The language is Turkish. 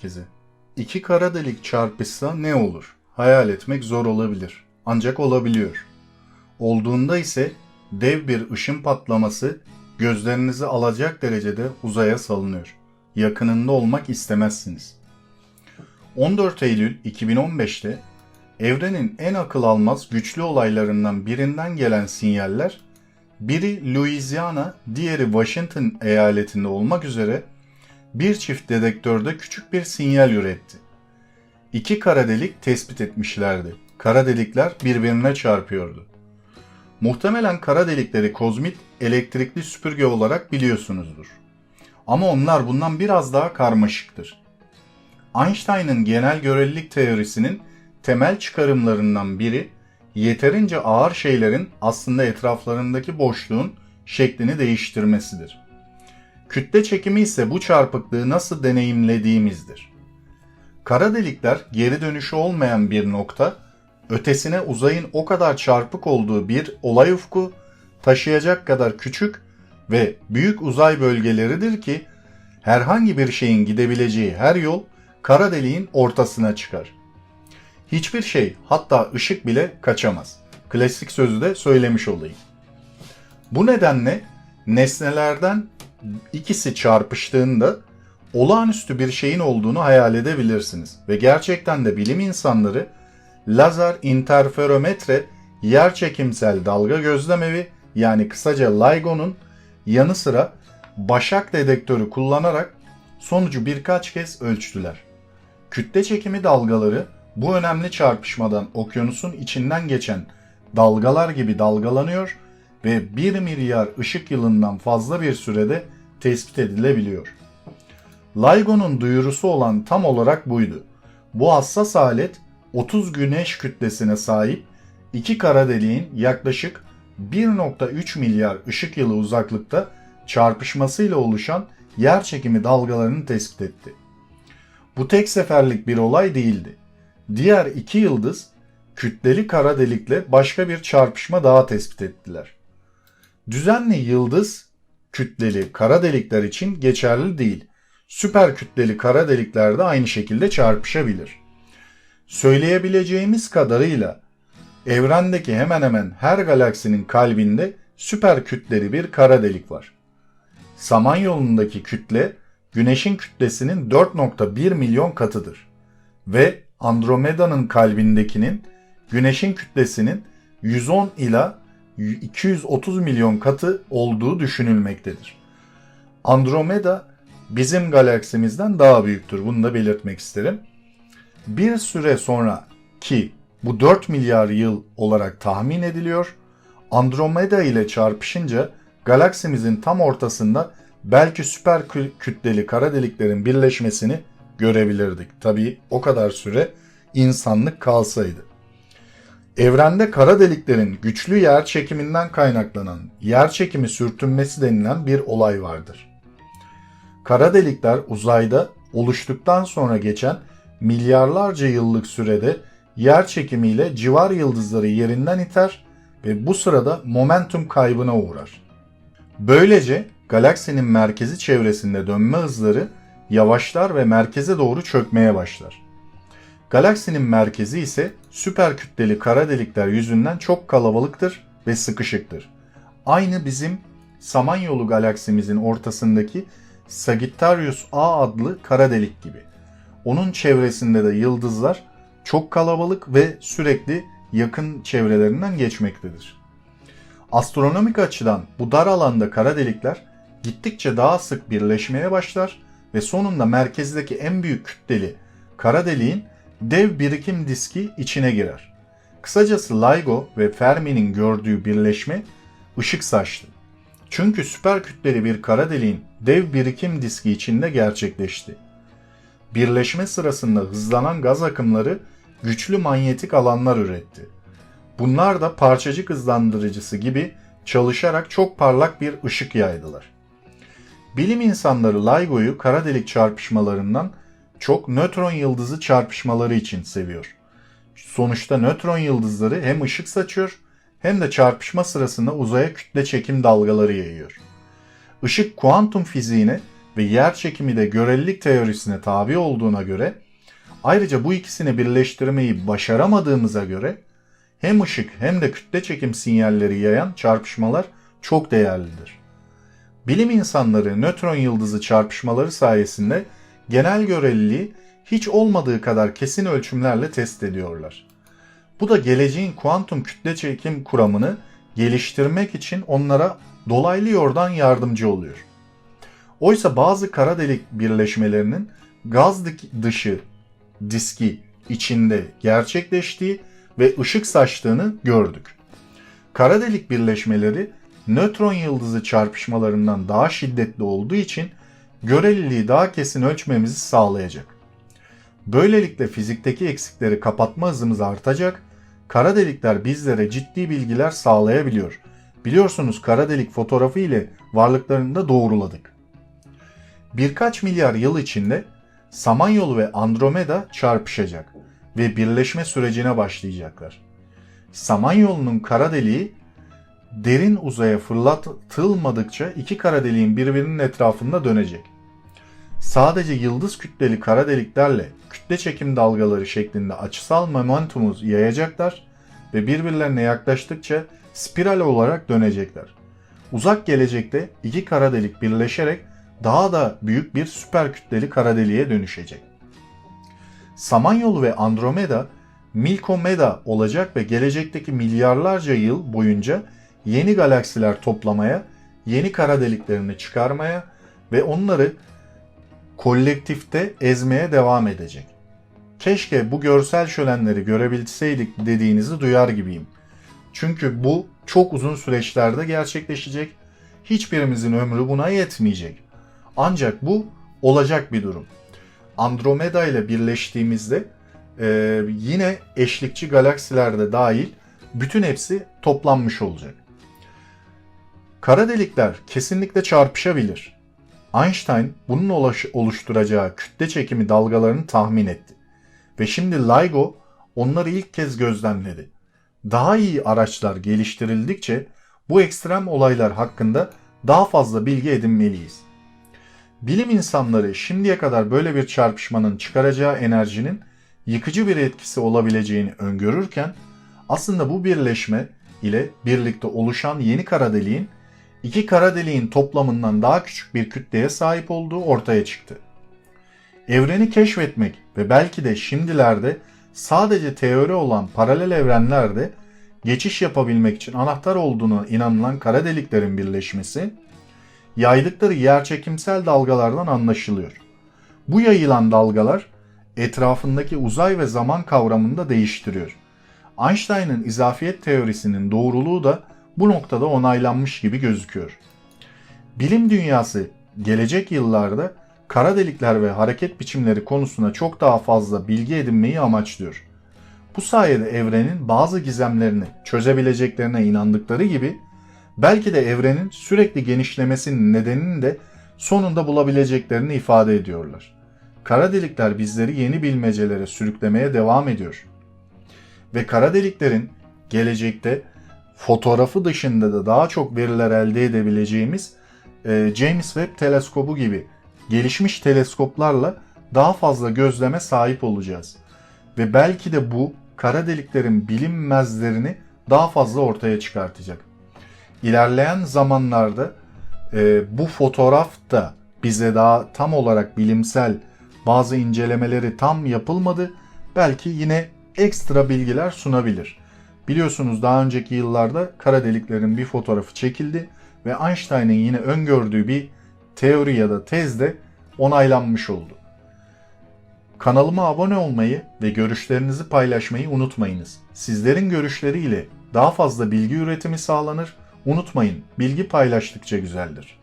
merkezi. İki kara delik çarpışsa ne olur? Hayal etmek zor olabilir. Ancak olabiliyor. Olduğunda ise dev bir ışın patlaması gözlerinizi alacak derecede uzaya salınıyor. Yakınında olmak istemezsiniz. 14 Eylül 2015'te evrenin en akıl almaz güçlü olaylarından birinden gelen sinyaller biri Louisiana, diğeri Washington eyaletinde olmak üzere bir çift dedektörde küçük bir sinyal üretti. İki kara delik tespit etmişlerdi. Kara delikler birbirine çarpıyordu. Muhtemelen kara delikleri kozmik elektrikli süpürge olarak biliyorsunuzdur. Ama onlar bundan biraz daha karmaşıktır. Einstein'ın genel görelilik teorisinin temel çıkarımlarından biri yeterince ağır şeylerin aslında etraflarındaki boşluğun şeklini değiştirmesidir. Kütle çekimi ise bu çarpıklığı nasıl deneyimlediğimizdir. Kara delikler geri dönüşü olmayan bir nokta, ötesine uzayın o kadar çarpık olduğu bir olay ufku taşıyacak kadar küçük ve büyük uzay bölgeleridir ki herhangi bir şeyin gidebileceği her yol kara deliğin ortasına çıkar. Hiçbir şey hatta ışık bile kaçamaz. Klasik sözü de söylemiş olayım. Bu nedenle nesnelerden ikisi çarpıştığında olağanüstü bir şeyin olduğunu hayal edebilirsiniz. Ve gerçekten de bilim insanları lazer interferometre yerçekimsel dalga gözlemevi yani kısaca LIGO'nun yanı sıra başak dedektörü kullanarak sonucu birkaç kez ölçtüler. Kütle çekimi dalgaları bu önemli çarpışmadan okyanusun içinden geçen dalgalar gibi dalgalanıyor ve 1 milyar ışık yılından fazla bir sürede tespit edilebiliyor. LIGO'nun duyurusu olan tam olarak buydu. Bu hassas alet 30 güneş kütlesine sahip iki kara deliğin yaklaşık 1.3 milyar ışık yılı uzaklıkta çarpışmasıyla oluşan yer çekimi dalgalarını tespit etti. Bu tek seferlik bir olay değildi. Diğer iki yıldız kütleli kara delikle başka bir çarpışma daha tespit ettiler. Düzenli yıldız kütleli kara delikler için geçerli değil. Süper kütleli kara delikler de aynı şekilde çarpışabilir. Söyleyebileceğimiz kadarıyla evrendeki hemen hemen her galaksinin kalbinde süper kütleli bir kara delik var. Samanyolu'ndaki kütle Güneş'in kütlesinin 4.1 milyon katıdır ve Andromeda'nın kalbindekinin Güneş'in kütlesinin 110 ila 230 milyon katı olduğu düşünülmektedir. Andromeda bizim galaksimizden daha büyüktür. Bunu da belirtmek isterim. Bir süre sonra ki bu 4 milyar yıl olarak tahmin ediliyor. Andromeda ile çarpışınca galaksimizin tam ortasında belki süper kütleli kara deliklerin birleşmesini görebilirdik. Tabii o kadar süre insanlık kalsaydı. Evrende kara deliklerin güçlü yer çekiminden kaynaklanan yer çekimi sürtünmesi denilen bir olay vardır. Kara delikler uzayda oluştuktan sonra geçen milyarlarca yıllık sürede yer çekimiyle civar yıldızları yerinden iter ve bu sırada momentum kaybına uğrar. Böylece galaksinin merkezi çevresinde dönme hızları yavaşlar ve merkeze doğru çökmeye başlar. Galaksinin merkezi ise süper kütleli kara delikler yüzünden çok kalabalıktır ve sıkışıktır. Aynı bizim Samanyolu galaksimizin ortasındaki Sagittarius A adlı kara delik gibi. Onun çevresinde de yıldızlar çok kalabalık ve sürekli yakın çevrelerinden geçmektedir. Astronomik açıdan bu dar alanda kara delikler gittikçe daha sık birleşmeye başlar ve sonunda merkezdeki en büyük kütleli kara deliğin dev birikim diski içine girer. Kısacası LIGO ve Fermi'nin gördüğü birleşme ışık saçlı. Çünkü süper kütleli bir kara deliğin dev birikim diski içinde gerçekleşti. Birleşme sırasında hızlanan gaz akımları güçlü manyetik alanlar üretti. Bunlar da parçacık hızlandırıcısı gibi çalışarak çok parlak bir ışık yaydılar. Bilim insanları LIGO'yu kara delik çarpışmalarından çok nötron yıldızı çarpışmaları için seviyor. Sonuçta nötron yıldızları hem ışık saçıyor hem de çarpışma sırasında uzaya kütle çekim dalgaları yayıyor. Işık kuantum fiziğine ve yer çekimi de görelilik teorisine tabi olduğuna göre ayrıca bu ikisini birleştirmeyi başaramadığımıza göre hem ışık hem de kütle çekim sinyalleri yayan çarpışmalar çok değerlidir. Bilim insanları nötron yıldızı çarpışmaları sayesinde genel göreliliği hiç olmadığı kadar kesin ölçümlerle test ediyorlar. Bu da geleceğin kuantum kütle çekim kuramını geliştirmek için onlara dolaylı yoldan yardımcı oluyor. Oysa bazı kara delik birleşmelerinin gaz dışı diski içinde gerçekleştiği ve ışık saçtığını gördük. Kara delik birleşmeleri nötron yıldızı çarpışmalarından daha şiddetli olduğu için göreliliği daha kesin ölçmemizi sağlayacak. Böylelikle fizikteki eksikleri kapatma hızımız artacak, kara delikler bizlere ciddi bilgiler sağlayabiliyor. Biliyorsunuz kara delik fotoğrafı ile varlıklarını da doğruladık. Birkaç milyar yıl içinde Samanyolu ve Andromeda çarpışacak ve birleşme sürecine başlayacaklar. Samanyolu'nun kara deliği derin uzaya fırlatılmadıkça iki kara deliğin birbirinin etrafında dönecek. Sadece yıldız kütleli kara deliklerle kütle çekim dalgaları şeklinde açısal momentumu yayacaklar ve birbirlerine yaklaştıkça spiral olarak dönecekler. Uzak gelecekte iki kara delik birleşerek daha da büyük bir süper kütleli kara deliğe dönüşecek. Samanyolu ve Andromeda Milkomeda olacak ve gelecekteki milyarlarca yıl boyunca yeni galaksiler toplamaya, yeni kara deliklerini çıkarmaya ve onları kolektifte ezmeye devam edecek. Keşke bu görsel şölenleri görebilseydik dediğinizi duyar gibiyim. Çünkü bu çok uzun süreçlerde gerçekleşecek. Hiçbirimizin ömrü buna yetmeyecek. Ancak bu olacak bir durum. Andromeda ile birleştiğimizde e, yine eşlikçi galaksilerde dahil bütün hepsi toplanmış olacak. Kara delikler kesinlikle çarpışabilir. Einstein bunun oluşturacağı kütle çekimi dalgalarını tahmin etti. Ve şimdi LIGO onları ilk kez gözlemledi. Daha iyi araçlar geliştirildikçe bu ekstrem olaylar hakkında daha fazla bilgi edinmeliyiz. Bilim insanları şimdiye kadar böyle bir çarpışmanın çıkaracağı enerjinin yıkıcı bir etkisi olabileceğini öngörürken aslında bu birleşme ile birlikte oluşan yeni kara deliğin iki kara deliğin toplamından daha küçük bir kütleye sahip olduğu ortaya çıktı. Evreni keşfetmek ve belki de şimdilerde sadece teori olan paralel evrenlerde geçiş yapabilmek için anahtar olduğunu inanılan kara deliklerin birleşmesi yaydıkları yerçekimsel dalgalardan anlaşılıyor. Bu yayılan dalgalar etrafındaki uzay ve zaman kavramını da değiştiriyor. Einstein'ın izafiyet teorisinin doğruluğu da bu noktada onaylanmış gibi gözüküyor. Bilim dünyası gelecek yıllarda kara delikler ve hareket biçimleri konusuna çok daha fazla bilgi edinmeyi amaçlıyor. Bu sayede evrenin bazı gizemlerini çözebileceklerine inandıkları gibi belki de evrenin sürekli genişlemesinin nedenini de sonunda bulabileceklerini ifade ediyorlar. Kara delikler bizleri yeni bilmecelere sürüklemeye devam ediyor. Ve kara deliklerin gelecekte fotoğrafı dışında da daha çok veriler elde edebileceğimiz e, James Webb teleskobu gibi gelişmiş teleskoplarla daha fazla gözleme sahip olacağız. Ve belki de bu kara deliklerin bilinmezlerini daha fazla ortaya çıkartacak. İlerleyen zamanlarda e, bu fotoğraf da bize daha tam olarak bilimsel bazı incelemeleri tam yapılmadı. Belki yine ekstra bilgiler sunabilir. Biliyorsunuz daha önceki yıllarda kara deliklerin bir fotoğrafı çekildi ve Einstein'ın yine öngördüğü bir teori ya da tez de onaylanmış oldu. Kanalıma abone olmayı ve görüşlerinizi paylaşmayı unutmayınız. Sizlerin görüşleriyle daha fazla bilgi üretimi sağlanır. Unutmayın, bilgi paylaştıkça güzeldir.